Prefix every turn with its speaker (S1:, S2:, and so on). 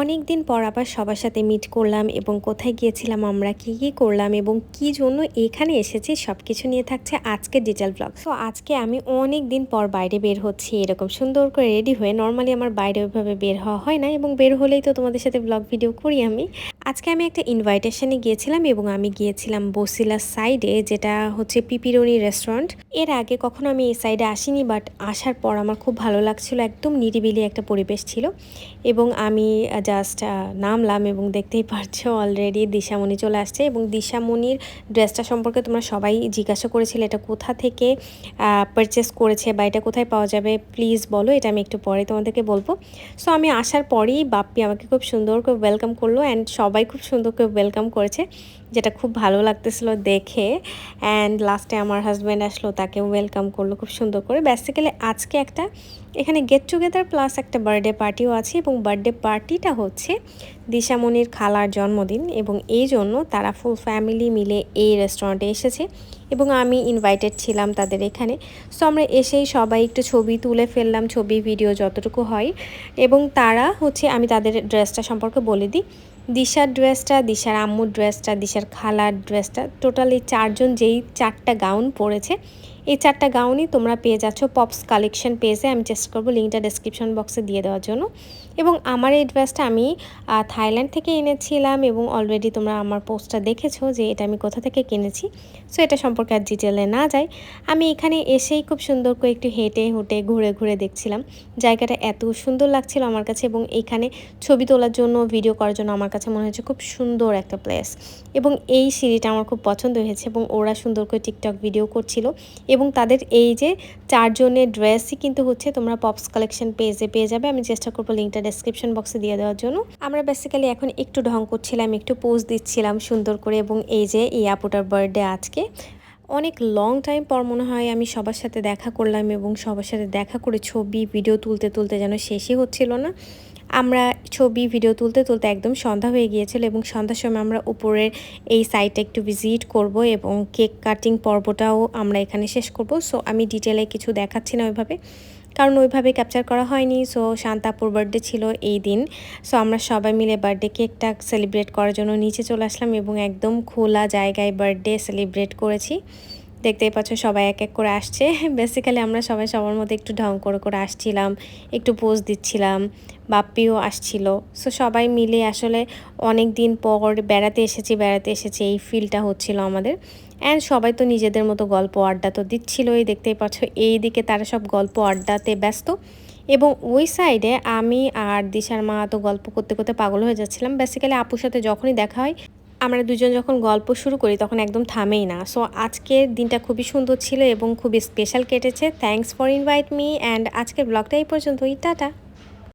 S1: অনেক দিন পর আবার সবার সাথে মিট করলাম এবং কোথায় গিয়েছিলাম, আমরা কি কি করলাম এবং কি জন্য এখানে এসেছি সব কিছু নিয়ে থাকছে আজকে ডিটেল ব্লগ তো আজকে আমি অনেক দিন পর বাইরে বের হচ্ছি, এরকম সুন্দর করে রেডি হয়ে নর্মালি আমার বাইরে ওইভাবে বের হওয়া হয় না এবং বের হলেই তো তোমাদের সাথে ব্লগ ভিডিও করি আমি। আজকে আমি একটা ইনভাইটেশনে গিয়েছিলাম এবং আমি গিয়েছিলাম বসিলা সাইডে যেটা হচ্ছে পিপিরনি রেস্টুরেন্টের আগে কখনো আমি এই সাইডে আসিনি বাট আসার পর আমার খুব ভালো লাগছিল, একদম নিরিবিলি একটা পরিবেশ ছিল। এবং আমি জাস্ট নামলাম এবং দেখতেই পারছ অলরেডি দিশামণি চলে আসছে। এবং দিশামণির ড্রেসটা সম্পর্কে তোমরা সবাই জিজ্ঞাসা করেছিলে, এটা কোথা থেকে পারচেস করেছে বা এটা কোথায় পাওয়া যাবে? প্লিজ বলো, এটা আমি একটু পরে তোমাদেরকে বলব। সো আমি আসার পরেই বাপ্পি আমাকে খুব সুন্দর করে ওয়েলকাম করল অ্যান্ড সবাই খুব সুন্দর করে ওয়েলকাম করেছে, যেটা খুব ভালো লাগতেছিল দেখে। অ্যান্ড লাস্টে আমার হাজব্যান্ড আসলো তাকে ওয়েলকাম করল খুব সুন্দর করে। বেসিক্যালি আজকে একটা, এখানে গেট টুগেদার প্লাস একটা বার্থডে পার্টিও আছে এবং বার্থডে পার্টিটা হচ্ছে দিশামণির খালার জন্মদিন এবং এই জন্য তারা ফুল ফ্যামিলি মিলে এই রেস্টুরেন্টে এসেছে এবং আমি ইনভাইটেড ছিলাম তাদের এখানে। সো আমরা এসেই সবাই একটু ছবি তুলে ফেললাম, ছবি ভিডিও যতটুকু হয়। এবং তারা হচ্ছে, আমি তাদের ড্রেসটা সম্পর্কে বলে দিই। দিশার ড্রেসটা দিশার আম্মুর ড্রেসটা দিশার খালার ড্রেসটা টোটালি চারজন যেই চারটা গাউন পরেছে এই চারটা গাউনই তোমরা পেয়ে যাচ্ছ পপস কালেকশন পেজে আমি চেষ্টা করব লিঙ্কটা ডিসক্রিপশন বক্সে দিয়ে দেওয়ার জন্য। এবং আমার এই ড্রেসটা আমি থাইল্যান্ড থেকে এনেছিলাম এবং অলরেডি তোমরা আমার পোস্টটা দেখেছ যে এটা আমি কোথা থেকে কিনেছি। সো এটা সম্পর্কে আর ডিটেলে না যাই। আমি এখানে এসেই খুব সুন্দর করে একটু হেঁটে হুটে ঘুরে ঘুরে দেখছিলাম। জায়গাটা এত সুন্দর লাগছিল আমার কাছে এবং এখানে ছবি তোলার জন্য ভিডিও করার জন্য আমার কাছে মনে হয়েছে খুব সুন্দর একটা প্লেস এবং এই সিঁড়িটা আমার খুব পছন্দ হয়েছে এবং ওরা সুন্দর করে টিকটক ভিডিও করছিল। এবং তাদের এই যে চারজনের ড্রেসই কিন্তু হচ্ছে তোমরা পপস কালেকশন পেজে পেয়ে যাবে। আমি চেষ্টা করব লিঙ্কটা ডেসক্রিপশন বক্সে দিয়ে দেওয়ার জন্য। আমরা বেসিক্যালি এখন একটু ঢং করছিলাম, একটু পোজ দিচ্ছিলাম সুন্দর করে এবং এই যে এই আপুটার বার্থডে আজকে। অনেক লং টাইম পর মনে হয় আমি সবার সাথে দেখা করলাম এবং সবার সাথে দেখা করে ছবি ভিডিও তুলতে তুলতে যেন শেষই হচ্ছিল না। আমরা ছবি ভিডিও তুলতে তুলতে একদম সন্ধ্যা হয়ে গিয়েছিল এবং সন্ধ্যার সময় আমরা উপরের এই সাইটটা একটু ভিজিট করব এবং কেক কাটিং পর্বটাও আমরা এখানে শেষ করব। সো আমি ডিটেলে কিছু দেখাচ্ছি না ওইভাবে, কারণ ওইভাবে ক্যাপচার করা হয়নি। সো শান্তাপুর বার্থডে ছিল এই দিন। সো আমরা সবাই মিলে বার্থডে কেকটা সেলিব্রেট করার জন্য নিচে চলে আসলাম এবং একদম খোলা জায়গায় বার্থডে সেলিব্রেট করেছি। দেখতেই পাচ্ছ সবাই এক এক করে আসছে। বেসিক্যালি আমরা সবাই সবার মধ্যে একটু ঢং করে করে আসছিলাম, একটু পোজ দিচ্ছিলাম, বাপ্পিও আসছিল। সো সবাই মিলে আসলে অনেক দিন পর বেড়াতে এসেছি বেড়াতে এসেছি, এই ফিলটা হচ্ছিল আমাদের। অ্যান্ড সবাই তো নিজেদের মতো গল্প আড্ডা তো দিচ্ছিলই, দেখতেই পাচ্ছ এই দিকে তারা সব গল্প আড্ডাতে ব্যস্ত। এবং ওই সাইডে আমি আর দিশার মা তো গল্প করতে করতে পাগল হয়ে যাচ্ছিলাম। বেসিক্যালি আপুর সাথে যখনই দেখা হয় আমরা দুজন যখন গল্প শুরু করি, তখন একদম থামেই না। সো আজকের দিনটা খুবই সুন্দর ছিল এবং খুবই স্পেশাল কেটেছে। Thanks for invite me and আজকের ব্লগটা এই পর্যন্তই। টাটা!